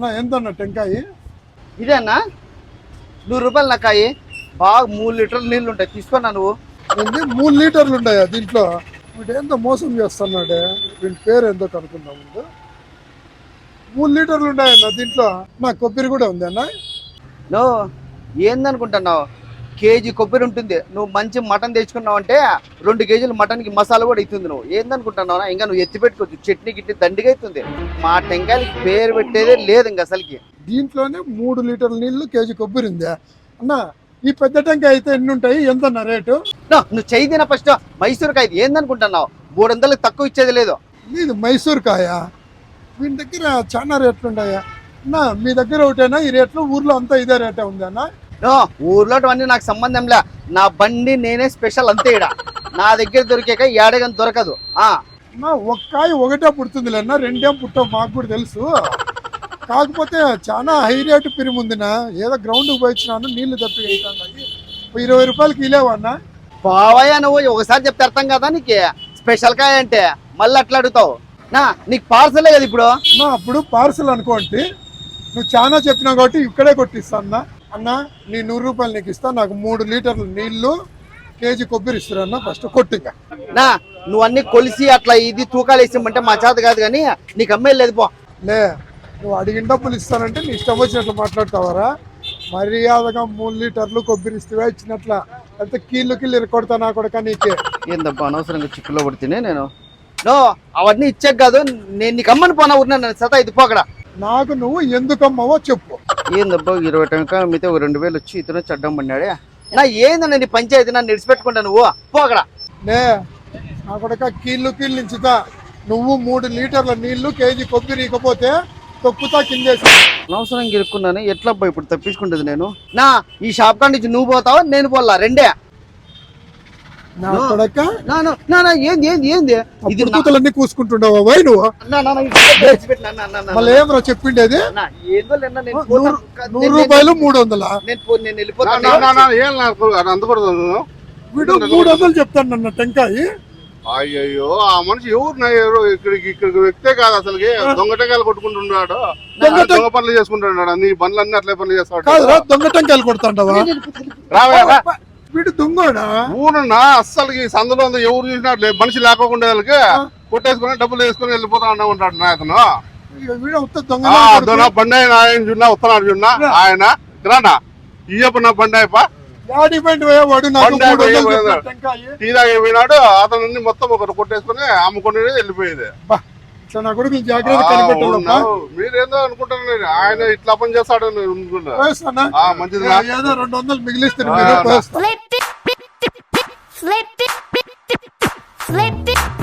నా ఎంతన్న టెంకాయ? ఇదేనా? నూరు రూపాయలు నక్కాయి బాగా మూడు లీటర్లు నీళ్ళు ఉంటాయి. తీసుకున్నా నువ్వు? ఏంది? మూడు లీటర్లు ఉన్నాయా దీంట్లో? వీడు ఏందో మోసం చేస్తున్నాడే. వీడి పేరు ఏందో కనుక్కుందాం ముందు. మూడు లీటర్లు ఉన్నాయన్న దీంట్లో? నా కొబ్బరి కూడా ఉంది అన్న నో ఏందనుకుంటున్నావు? కేజీ కొబ్బరి ఉంటుంది. నువ్వు మంచి మటన్ తెచ్చుకున్నావు అంటే రెండు కేజీలు మటన్కి మసాలా కూడా అవుతుంది నువ్వు. ఏందనుకుంటున్నావు ఇంకా నువ్వు ఎత్తి పెట్టుకోవచ్చు. చట్నీ గిట్ని దండిగా అవుతుంది మా టెంకాయలకి పేరు పెట్టేదే లేదు ఇంక అసలుకి. దీంట్లోనే మూడు లీటర్ల నీళ్ళు కేజీ కొబ్బరి ఉందా. అన్న ఈ పెద్ద టెంకాయ అయితే ఎన్ని ఉంటాయి? ఎంతన్న రేటు? నో, నువ్వు చెయ్యి తిన ఫస్ట్. మైసూర్ కాయ ఏందనుకుంటున్నావు? మూడు వందలకు తక్కువ ఇచ్చేది లేదు. ఇది మైసూర్ కాయ వీని దగ్గర చాలా రేట్లు ఉన్నాయా అన్న మీ దగ్గర ఒకటేనా? ఈ రేట్లు ఊర్లో అంతా ఇదే రేటే ఉంది అన్న? నో, ఊర్లో అన్నీ నాకు సంబంధం లే. నా బండి నేనే స్పెషల్ అంతే ఇడ నా దగ్గర దొరికాక ఏడగని దొరకదు. ఆ. అన్న ఒక కాయ ఒకటే పుడుతుంది అన్న రెండేం పుట్టవు మాకు కూడా తెలుసు. కాకపోతే చాలా హై రేటు పిరిముందినా ఏదో గ్రౌండ్కి పోయించినాను నీళ్ళు తప్పి ఇరవై రూపాయలకి ఇలేవా అన్న? బావయ్య నువ్వు ఒకసారి చెప్తే అర్థం కదా నీకు? స్పెషల్ కాయ అంటే. మళ్ళీ అట్లా అడుగుతావు. నా నీకు పార్సలే కదా ఇప్పుడు? అప్పుడు పార్సల్ అనుకోండి నువ్వు చాలా చెప్పినావు కాబట్టి ఇక్కడే కొట్టిస్తా అన్న నీ నూరు రూపాయలు నీకు ఇస్తా నాకు మూడు లీటర్లు నీళ్ళు కేజీ కొబ్బరి ఇస్తున్నా అన్న ఫస్ట్ కొట్టిగా నా నువ్వు అన్ని కొలిసి అట్లా ఇది తూకాలు వేసిమంటే మా చేత కాదు కానీ నీకు అమ్మేది లేదు పో. లే నువ్వు అడిగిన డబ్బులు ఇస్తానంటే నీ ఇష్టం వచ్చినట్లు మాట్లాడతావరా? మర్యాదగా మూడు లీటర్లు కొబ్బరి ఇస్తే ఇచ్చినట్ల. అయితే కీళ్ళు కీళ్ళు కొడతా నా కొడక నీకే. ఏందబ్బా అనవసరంగా చిక్కులో పడితేనే నేను. నో అవన్నీ ఇచ్చాక కాదు నేను నీకు అమ్మని పోనా ఉన్నా సత ఇది పోకడా నాకు నువ్వు ఎందుకమ్మవో చెప్పు. ఏందబ్బా ఇరవై టెంకా మీతో ఒక రెండు వేలు వచ్చి ఇతను చడ్డం పడినాడే. నా ఏందన్న నీ పంచాయతీ నన్ను నిడిచిపెట్టుకుంటా నువ్వు? పోకడా లే నా కొడక కీళ్ళు కీళ్ళు ఇచ్చుతా నువ్వు మూడు లీటర్ల నీళ్ళు కేజీ కొబ్బరి ఇకపోతే తొక్కుతా కిందేసి అనవసరంగా ఇరుక్కున్నాను ఎట్లా అబ్బా ఇప్పుడు తప్పించుకుంటుంది నేను? నా ఈ షాప్ కాడ నుంచి నువ్వు పోతావు నేను పోలా రెండే నా కొడక నా నా నా నా, ఏంది ఏంది ఏంది ఇది కూసుకుంటుండవా వై నువ్వు మళ్ళీ ఏమరా చెప్పిండేది నూరు రూపాయలు మూడు వందలా అందకూడదు వీడు మూడు వందలు చెప్తాను నన్న టెంకాయ అయ్యయ్యో ఆ మనిషి ఎవరు నా ఎవరు ఇక్కడికి ఇక్కడికి వ్యక్తే కాదు అసలుకి దొంగటకాయలు కొట్టుకుంటున్నాడు దొంగ పనులు చేసుకుంటున్నాడు నీ బండ్లన్నీ అట్లే పనులు చేస్తాడు దొంగ టెంకాయలు కొడతాండవా రావే రా. వీడు దొంగోడా? ఊరున్నా అస్సలకి ఈ సందులో ఉంది ఎవరు చూసినా లే- మనిషి లేకోకుండా వాళ్ళకి కొట్టేసుకుని డబ్బులు వేసుకుని వెళ్ళిపోతా ఉంటాడు నా అతను. వీడు ఉత్త ఆ, దొంగ అదో నా బండి ఆయన చూడనా వస్తున్నాడు చూడనా ఆయన. రానా? ఇయ్యప్ప నా బండి అయిపో యాడి పాయింట్ పోయా వాడు నాకు బండి మూడు వందలు అయిపోయి చెప్పిన టెంకాయ టీ తాగి పోయినాడు అతను మొత్తం ఒకరు కొట్టేసుకుని అమ్ముకుని వెళ్ళిపోయేది. నా కొడుకు జాగ్రత్త. మీరేందో అనుకుంటున్నారు ఆయన ఇట్లా పని చేస్తాడు అనుకుంటా మంచిది రా. ఏదో రెండు వందలు మిగిలిస్తారు flip it, flip it.